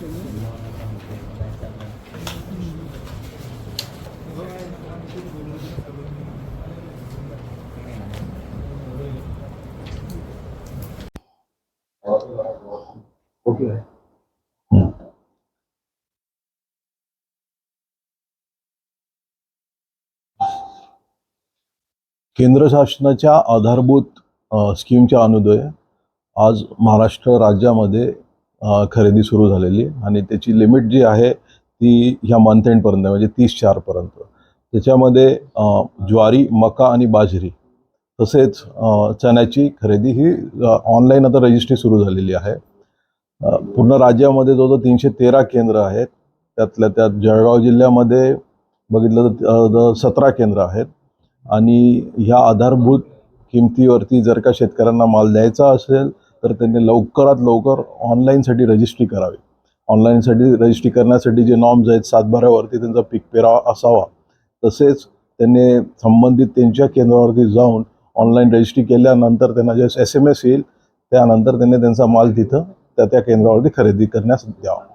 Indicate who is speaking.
Speaker 1: केंद्र शासनाच्या आधारभूत स्कीमच्या अनुदय आज महाराष्ट्र राज्यामध्ये खरेदी सुरू झालेली आणि त्याची लिमिट जी आहे ती ह्या मंथ एंडपर्यंत म्हणजे तीस चारपर्यंत त्याच्यामध्ये ज्वारी मका आणि बाजरी तसेच चण्याची खरेदी ही ऑनलाईन आता रजिस्ट्री सुरू झालेली आहे. पूर्ण राज्यामध्ये जो जो तीनशे तेरा केंद्र आहेत त्यातल्या त्यात जळगाव जिल्ह्यामध्ये बघितलं तर सतरा केंद्र आहेत आणि ह्या आधारभूत किमतीवरती जर का शेतकऱ्यांना माल द्यायचा असेल तर त्यांनी लवकरात लवकर ऑनलाईनसाठी रजिस्ट्री करावी. ऑनलाईनसाठी रजिस्ट्री करण्यासाठी जे नॉर्म्स आहेत सातबाऱ्यावरती त्यांचा पीक पेरावा असावा. तसेच त्यांनी संबंधित त्यांच्या केंद्रावरती जाऊन ऑनलाईन रजिस्ट्री केल्यानंतर त्यांना जे एस एम एस येईल त्यानंतर त्यांनी त्यांचा माल तिथं त्या त्या केंद्रावरती खरेदी करण्यास द्यावा.